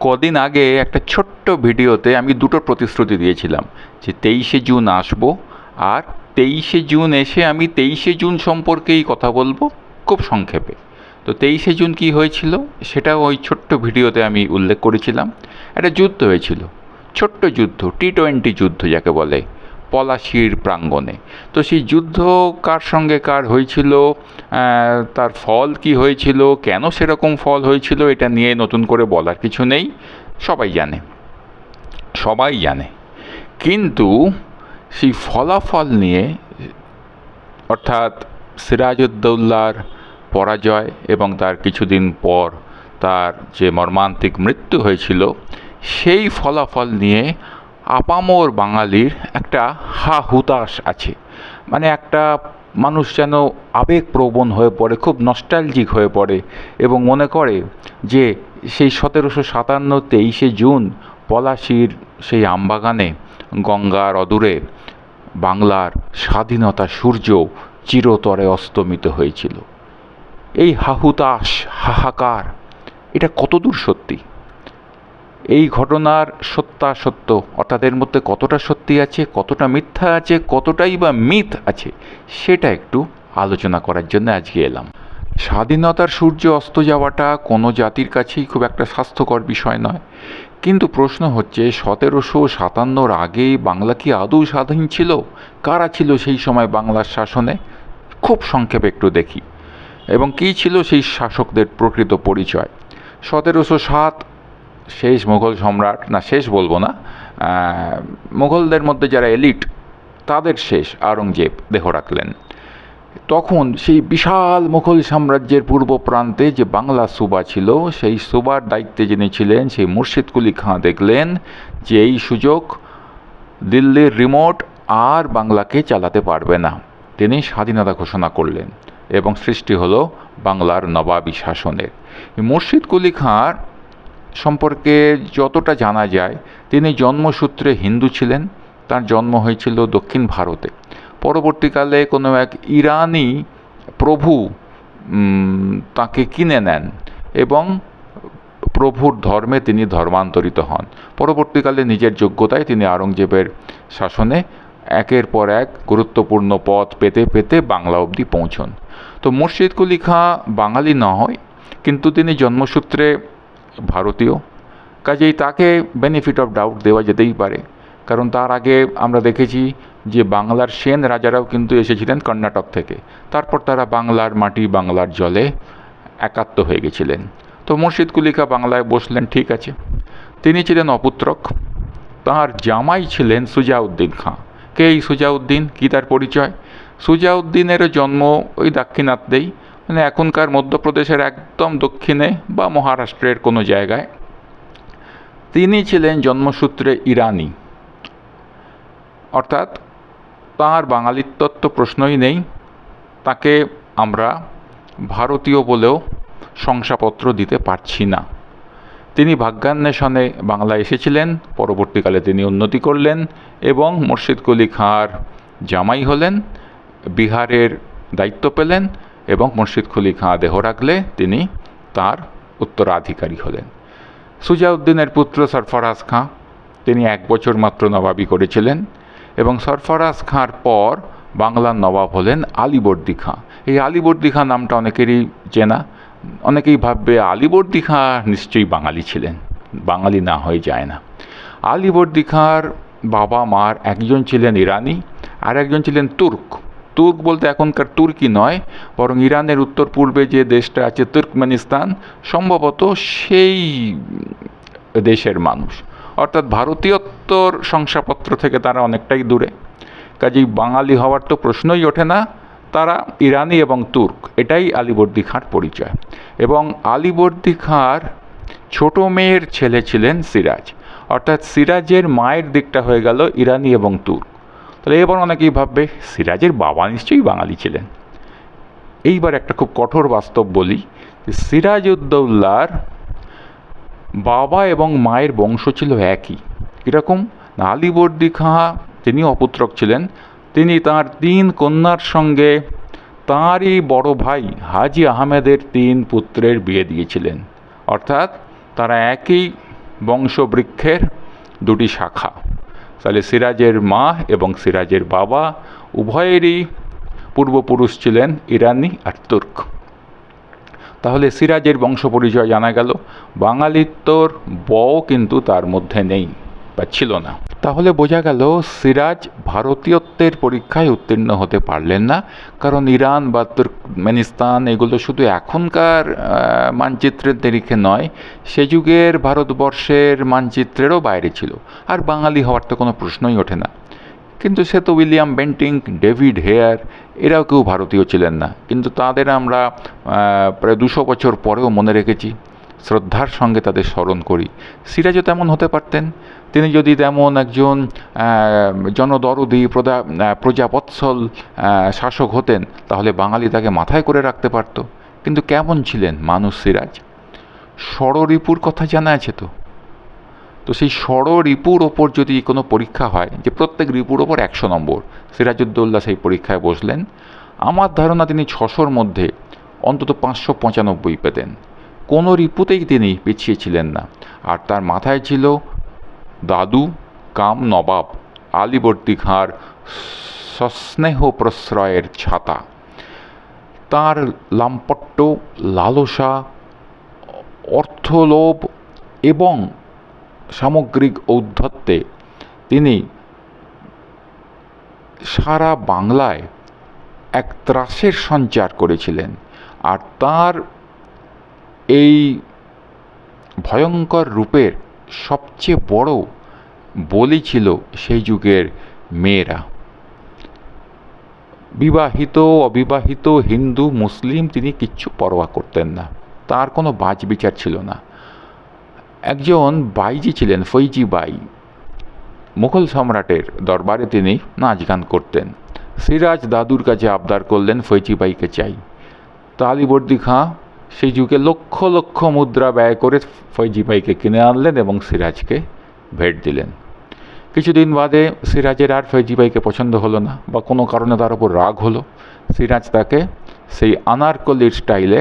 কদিন আগে একটা ছোট্ট ভিডিওতে আমি দুটো প্রতিশ্রুতি দিয়েছিলাম যে তেইশে জুন আসব আর তেইশে জুন এসে আমি তেইশে জুন সম্পর্কেই কথা বলব খুব সংক্ষেপে। তো তেইশে জুন কি হয়েছিল? সেটাও ওই ছোট্ট ভিডিওতে আমি উল্লেখ করেছিলাম। একটা যুদ্ধ হয়েছিল। ছোট্ট যুদ্ধ টি টোয়েন্টি যুদ্ধ যাকে বলে। পলাশির প্রাঙ্গণে। তো সেই যুদ্ধ কার সঙ্গে কার হয়েছিল? তার ফল কি হয়েছিল? কেন সেরকম ফল হয়েছিল? এটা নিয়ে নতুন করে বলার কিছু নেই। সবাই জানে। সবাই জানে। কিন্তু সেই ফলাফল নিয়ে, অর্থাৎ সিরাজউদ্দৌল্লার পরাজয় এবং তার কিছুদিন পর তার যে মর্মান্তিক মৃত্যু হয়েছিল, সেই ফলাফল নিয়ে আপামর বাঙালির একটা হা হুতাশ আছে। মানে একটা মানুষ যেন আবেগপ্রবণ হয়ে পড়ে, খুব নস্টালজিক হয়ে পড়ে এবং মনে করে যে সেই সতেরোশো সাতান্ন তেইশে জুন পলাশির সেই আমবাগানে গঙ্গার অদূরে বাংলার স্বাধীনতা সূর্য চিরতরে অস্তমিত হয়েছিল। এই হাহুতাস হাহাকার, এটা কতদূর সত্যি? এই ঘটনার সত্যাসত্য অর্থাৎ এর মধ্যে কতটা সত্যি আছে, কতটা মিথ্যা আছে, কতটাই বা মিথ আছে, সেটা একটু আলোচনা করার জন্য আজকে এলাম। স্বাধীনতার সূর্য অস্ত যাওয়াটা কোনো জাতির কাছেই খুব একটা স্বাস্থ্যকর বিষয় নয়। কিন্তু প্রশ্ন হচ্ছে, সতেরোশো সাতান্নর আগে বাংলা কি আদৌ স্বাধীন ছিল? কারা ছিল সেই সময় বাংলার শাসনে? খুব সংক্ষেপে একটু দেখি। এবং কী ছিল সেই শাসকদের প্রকৃত পরিচয়? সতেরোশো সাত শেষ মুঘল সম্রাট না শেষ বলব না আহ, মুঘলদের মধ্যে যারা এলিট তাদের শেষ আওরঙ্গজেব দেহ রাখলেন। তখন সেই বিশাল মুঘল সাম্রাজ্যের পূর্ব প্রান্তে যে বাংলা সুবা ছিল সেই সুবার দায়িত্বে যিনি ছিলেন সেই মুর্শিদ কুলি খাঁ দেখলেন যে এই সুযোগ দিল্লির রিমোট আর বাংলাকে চালাতে পারবে না। তিনি স্বাধীনতা ঘোষণা করলেন এবং সৃষ্টি হলো বাংলার নবাবী শাসনের। মুর্শিদ কুলি খাঁর সম্পর্কে যতটা জানা যায়, তিনি জন্মসূত্রে হিন্দু ছিলেন। তার জন্ম হয়েছিল দক্ষিণ ভারতে। পরবর্তীকালে কোনো এক ইরানি প্রভু তাকে কিনে নেন এবং প্রভুর ধর্মে তিনি ধর্মান্তরিত হন। পরবর্তীকালে নিজের যোগ্যতায় তিনি আওরঙ্গজেবের শাসনে একের পর এক গুরুত্বপূর্ণ পথ পেতে পেতে বাংলা অবধি পৌঁছন। তো মুর্শিদ কুলি বাঙালি না হয়, কিন্তু তিনি জন্মসূত্রে ভারতীয়। কাজেই তাকে বেনিফিট অফ ডাউট দেওয়া যেতেই পারে। কারণ তার আগে আমরা দেখেছি যে বাংলার সেন রাজারাও কিন্তু এসেছিলেন কর্ণাটক থেকে। তারপর তারা বাংলার মাটি, বাংলার জলে একাত্ম হয়ে গেছিলেন। তো মুর্শিদ কুলিকা বাংলায় বসলেন, ঠিক আছে। তিনি ছিলেন অপুত্রক। তাঁর জামাই ছিলেন সুজাউদ্দিন খাঁ। কে এই সুজাউদ্দিন? কী তার পরিচয়? সুজাউদ্দিনেরও জন্ম ওই দাক্ষিণাত্যেই মানে এখনকার মধ্যপ্রদেশের একদম দক্ষিণে বা মহারাষ্ট্রের কোনো জায়গায়, তিনি ছিলেন জন্মসূত্রে ইরানি। অর্থাৎ তাঁর বাঙালিত্ব প্রশ্নই নেই, তাকে আমরা ভারতীয় বলেও শংসাপত্র দিতে পারছি না। তিনি ভাগ্যান্বেষণে বাংলা এসেছিলেন, পরবর্তীকালে তিনি উন্নতি করলেন এবং মুর্শিদ কুলি খাঁর জামাই হলেন, বিহারের দায়িত্ব পেলেন এবং মুর্শিদ খুলি খাঁ দেহ রাখলে তিনি তার উত্তরাধিকারী হলেন। সুজাউদ্দিনের পুত্র সরফরাজ খাঁ, তিনি এক বছর মাত্র নবাবি করেছিলেন এবং সরফরাজ খাঁর পর বাংলার নবাব হলেন আলিবর্দি খাঁ। এই আলিবর্দি খাঁ নামটা অনেকেরই চেনা, অনেকেই ভাববে আলিবর্দি খাঁ নিশ্চয়ই বাঙালি ছিলেন, বাঙালি না হয়ে যায় না। আলিবর্দি খাঁর বাবা মার একজন ছিলেন ইরানি আর একজন ছিলেন তুর্ক। তুর্ক বলতে এখনকার তুর্কি নয়, বরং ইরানের উত্তর পূর্বে যে দেশটা আছে তুর্কমেনিস্তান, সম্ভবত সেই দেশের মানুষ। অর্থাৎ ভারতীয়ত্বর শংসাপত্র থেকে তারা অনেকটাই দূরে। কাজেই বাঙালি হওয়ার তো প্রশ্নই ওঠে না, তারা ইরানি এবং তুর্ক, এটাই আলিবর্দি খাঁর পরিচয়। এবং আলিবর্দি খাঁর ছোট মেয়ের ছেলে ছিলেন সিরাজ। অর্থাৎ সিরাজের মায়ের দিকটা হয়ে গেল ইরানি এবং তুর্ক। তাহলে এবার অনেকেই ভাববে, সিরাজের বাবা নিশ্চয়ই বাঙালি ছিলেন। এইবার একটা খুব কঠোর বাস্তব বলি যে সিরাজউদ্দৌলার বাবা এবং মায়ের বংশ ছিল একই। কীরকম? আলিবর্দি খাঁ তিনি অপুত্রক ছিলেন, তিনি তার তিন কন্যার সঙ্গে তাঁরই বড় ভাই হাজি আহমেদের তিন পুত্রের বিয়ে দিয়েছিলেন। অর্থাৎ তারা একই বংশবৃক্ষের দুটি শাখা। তাহলে সিরাজের মা এবং সিরাজের বাবা উভয়েরই পূর্বপুরুষ ছিলেন ইরানি আর তুর্ক। তাহলে সিরাজের বংশ পরিচয় জানা গেল। বাঙালিত্বর ব কিন্তু তার মধ্যে নেই। ছিল না। তাহলে বোঝা গেল সিরাজ ভারতীয়ত্বের পরীক্ষায় উত্তীর্ণ হতে পারলেন না, কারণ ইরান বা তুর্কমেনিস্তান এগুলো শুধু এখনকার মানচিত্রের নিরিখে নয়, সে যুগের ভারতবর্ষের মানচিত্রেরও বাইরে ছিল। আর বাঙালি হওয়ার তো কোনো প্রশ্নই ওঠে না। কিন্তু সে তো উইলিয়াম বেন্টিং, ডেভিড হেয়ার, এরাও কেউ ভারতীয় ছিলেন না। কিন্তু তাদের আমরা প্রায় দুশো বছর পরেও মনে রেখেছি। শ্রদ্ধার সঙ্গে তাদের স্মরণ করি। সিরাজও তেমন হতে পারতেন। তিনি যদি তেমন একজন জনদরদি, প্রজা প্রজাবৎসল শাসক হতেন, তাহলে বাঙালি তাকে মাথায় করে রাখতে পারত। কিন্তু কেমন ছিলেন মানুষ সিরাজ? ষড়রিপুর কথা জানা আছে তো? তো সেই ষড়রিপুর ওপর যদি কোনো পরীক্ষা হয়, যে প্রত্যেক রিপুর ওপর একশো নম্বর সিরাজউদ্দৌল্লা সেই পরীক্ষায় বসলেন। আমার ধারণা তিনি ছশোর মধ্যে অন্তত পাঁচশো পঁচানব্বই পেতেন। কোনো রিপুতেই তিনি পিছিয়ে ছিলেন না। আর তার মাথায় ছিল দাদু কাম নবাব আলিবর্দী খাঁর সস্নেহ প্রশ্রয়ের ছাতা। তার লাম্পট্য, লালসা, অর্থলোভ এবং সামগ্রিক ঔদ্ধত্যে তিনি সারা বাংলায় এক ত্রাসের সঞ্চার করেছিলেন। আর তার এই ভয়ঙ্কর রূপের সবচেয়ে বড় বলি ছিল সেই যুগের মেয়েরা। বিবাহিত, অবিবাহিত, হিন্দু, মুসলিম তিনি কিচ্ছু পরোয়া করতেন না। তার কোনো বাজ বিচার ছিল না। একজন বাইজি ছিলেন, ফৈজি বাই। মুঘল সম্রাটের দরবারে তিনি নাচ গান করতেন। সিরাজ দাদুর কাছে আবদার করলেন, ফৈজি বাইকে চাই। তা আলিবর্দি খাঁ সেই যুগে লক্ষ লক্ষ মুদ্রা ব্যয় করে ফৈজি বাইকে কিনে আনলেন এবং সিরাজকে ভেট দিলেন। কিছুদিন বাদে সিরাজের আর ফৈজি বাইকে পছন্দ হলো না বা কোনো কারণে তার উপর রাগ হলো। সিরাজ তাকে সেই আনারকলির স্টাইলে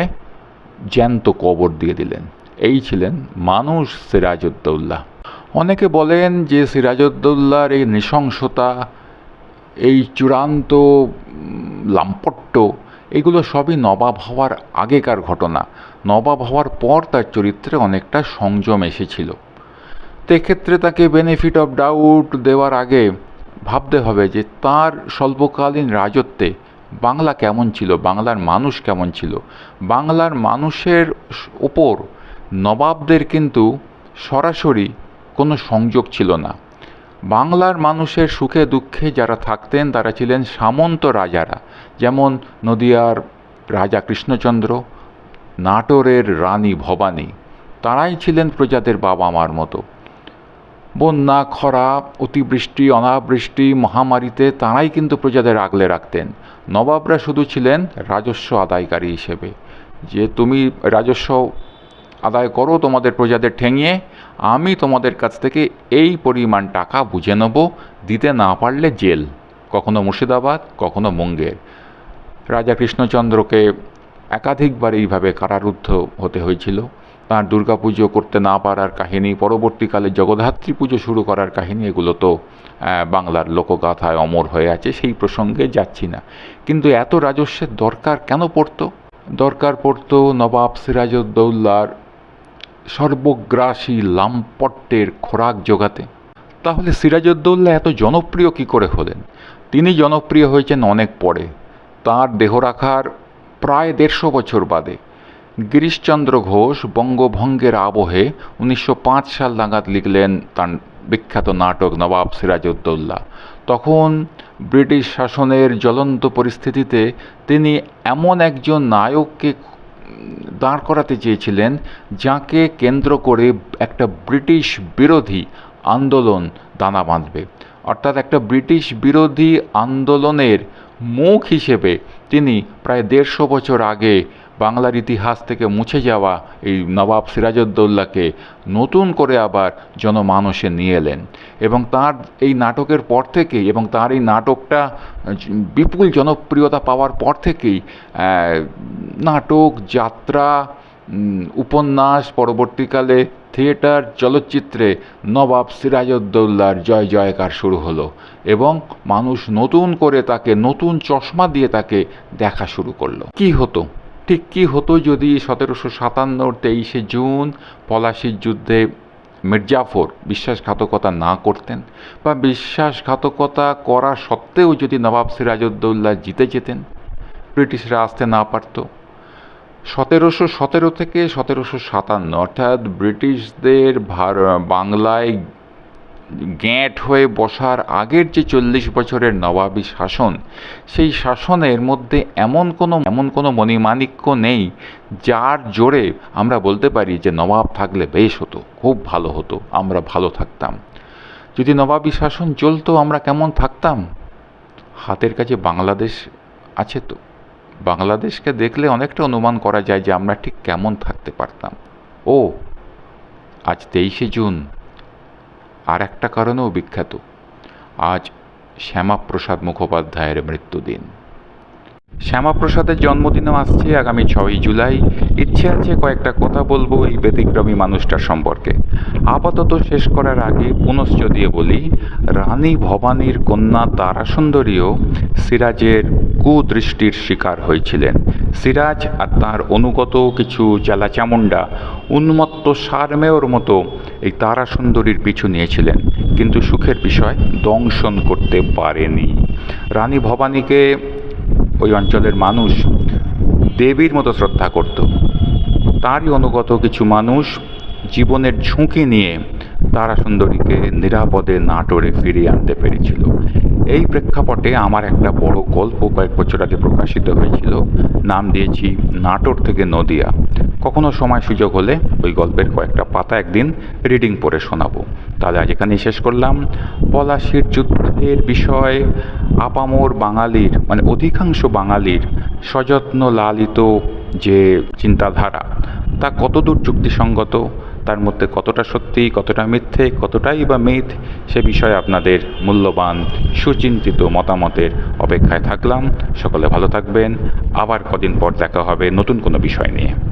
জ্যান্ত কবর দিয়ে দিলেন। এই ছিলেন মানুষ সিরাজউদ্দৌল্লা অনেকে বলেন যে সিরাজউদ্দৌল্লার এই নৃশংসতা, এই চূড়ান্ত লাম্পট্য এগুলো সবই নবাব হওয়ার আগেকার ঘটনা। নবাব হওয়ার পর তার চরিত্রে অনেকটা সংযম এসেছিল। তো এক্ষেত্রে তাকে বেনিফিট অফ ডাউট দেওয়ার আগে ভাবতে হবে যে তার স্বল্পকালীন রাজত্বে বাংলা কেমন ছিল, বাংলার মানুষ কেমন ছিল। বাংলার মানুষের ওপর নবাবদের কিন্তু সরাসরি কোনো সংযোগ ছিল না। বাংলার মানুষের সুখে দুঃখে যারা থাকতেন, তারা ছিলেন সামন্ত রাজারা। যেমন নদিয়ার রাজা কৃষ্ণচন্দ্র, নাটোরের রানী ভবানী, তারাই ছিলেন প্রজাদের বাবা মার মতো। বন্যা, খরা, অতিবৃষ্টি, অনাবৃষ্টি, মহামারীতে তাঁরাই কিন্তু প্রজাদের আগলে রাখতেন। নবাবরা শুধু ছিলেন রাজস্ব আদায়কারী হিসেবে। যে তুমি রাজস্ব আদায় করো, তোমাদের প্রজাদের ঠেঙিয়ে। আমি তোমাদের কাছ থেকে এই পরিমাণ টাকা বুঝে নেব। দিতে না পারলে জেল, কখনো মুর্শিদাবাদ, কখনো মুঙ্গের। রাজা কৃষ্ণচন্দ্রকে একাধিকবার এইভাবে কারারুদ্ধ হতে হয়েছিল। তার দুর্গাপুজো করতে না পারার কাহিনী, পরবর্তীকালে জগদ্ধাত্রী পুজো শুরু করার কাহিনী, এগুলো তো বাংলার লোকগাথায় অমর হয়ে আছে, সেই প্রসঙ্গে যাচ্ছি না। কিন্তু এত রাজস্বের দরকার কেন পড়তো? দরকার পড়তো নবাব সিরাজউদ্দৌল্লার সর্বগ্রাসী লাম্পট্যের খোরাক জোগাতে। তাহলে সিরাজউদ্দৌল্লা এত জনপ্রিয় কি করে হলেন? তিনি জনপ্রিয় হয়েছেন অনেক পরে। তার দেহ রাখার প্রায় দেড়শো বছর বাদে। গিরিশচন্দ্র ঘোষ বঙ্গভঙ্গের আবহে উনিশশো পাঁচ সাল নাগাদ লিখলেন তার বিখ্যাত নাটক নবাব সিরাজউদ্দৌল্লা তখন ব্রিটিশ শাসনের জ্বলন্ত পরিস্থিতিতে তিনি এমন একজন নায়ককে দাঁড় করাতে চেয়েছিলেন, যাকে কেন্দ্র করে একটা ব্রিটিশ বিরোধী আন্দোলন দানা বাঁধবে। অর্থাৎ একটা ব্রিটিশ বিরোধী আন্দোলনের মুখ হিসেবে তিনি প্রায় দেড়শো বছর আগে বাংলার ইতিহাস থেকে মুছে যাওয়া এই নবাব সিরাজউদ্দৌল্লাকে নতুন করে আবার জনমানসে নিয়ে এলেন। এবং তার এই নাটকের পর থেকেই এবং তার এই নাটকটা বিপুল জনপ্রিয়তা পাওয়ার পর থেকেই নাটক, যাত্রা উপন্যাস, পরবর্তীকালে থিয়েটার, চলচ্চিত্রে নবাব সিরাজউদ্দৌল্লার জয় জয়কার শুরু হলো এবং মানুষ নতুন করে তাকে নতুন চশমা দিয়ে তাকে দেখা শুরু করল। কি হতো? ঠিক কী হতো যদি সতেরোশো সাতান্নর তেইশে জুন পলাশির যুদ্ধে মির্জাফর বিশ্বাসঘাতকতা না করতেন বা বিশ্বাসঘাতকতা করা সত্ত্বেও যদি নবাব সিরাজউদ্দৌল্লা জিতে যেতেন, ব্রিটিশরা আসতে না পারতো। সতেরোশো সতেরো থেকে সতেরোশো সাতান্ন, অর্থাৎ ব্রিটিশদের বাংলায় গ্যাঁট হয়ে বসার আগের যে চল্লিশ বছরের নবাবী শাসন, সেই শাসনের মধ্যে এমন কোনো এমন কোনো মণিমাণিক্য নেই যার জোরে আমরা বলতে পারি যে নবাব থাকলে বেশ হতো, খুব ভালো হতো, আমরা ভালো থাকতাম। যদি নবাবী শাসন চলতো, আমরা কেমন থাকতাম? হাতের কাছে বাংলাদেশ আছে তো। বাংলাদেশকে দেখলে অনেকটা অনুমান করা যায় যে আমরা ঠিক কেমন থাকতে পারতাম। ও, আজ তেইশে জুন। আর একটা কারণেও বিখ্যাত। আজ শ্যামাপ্রসাদ মুখোপাধ্যায়ের মৃত্যুদিন। শ্যামাপ্রসাদের জন্মদিনও আসছে আগামী ছয়ই জুলাই। ইচ্ছে আছে কয়েকটা কথা বলব এই ব্যতিক্রমী মানুষটার সম্পর্কে। আপাতত শেষ করার আগে পুনশ্চ দিয়ে বলি, রানী ভবানীর কন্যা তারাসুন্দরীও সিরাজের কুদৃষ্টির শিকার হয়েছিলেন। সিরাজ আর তার অনুগত কিছু চেলাচামুন্ডা উন্মত্ত সারমেয়র মতো এই তারাসুন্দরীর পিছু নিয়েছিলেন। কিন্তু সুখের বিষয় দংশন করতে পারেনি। রানী ভবানীকে ওই অঞ্চলের মানুষ দেবীর মতো শ্রদ্ধা করত। তারই অনুগত কিছু মানুষ জীবনের ঝুঁকি নিয়ে তারা সুন্দরীকে নিরাপদে নাটোরে ফিরিয়ে আনতে পেরেছিল। এই প্রেক্ষাপটে আমার একটা বড় গল্প কয়েক বছর আগে প্রকাশিত হয়েছিল। নাম দিয়েছি নাটোর থেকে নদিয়া। কখনো সময় সুযোগ হলে ওই গল্পের কয়েকটা পাতা একদিন রিডিং পড়ে শোনাবো। তাহলে আজ এখানেই শেষ করলাম। পলাশির যুদ্ধের বিষয় আপামোর বাঙালির মানে অধিকাংশ বাঙালির সযত্ন লালিত যে চিন্তাধারা, তা কতদূর যুক্তিসঙ্গত, তার মধ্যে কতটা সত্যি, কতটা মিথ্যে, কতটাই বা মিথ, সে বিষয়ে আপনাদের মূল্যবান, সুচিন্তিত মতামতের অপেক্ষায় থাকলাম। সকলে ভালো থাকবেন। আবার কদিন পর দেখা হবে নতুন কোনো বিষয় নিয়ে।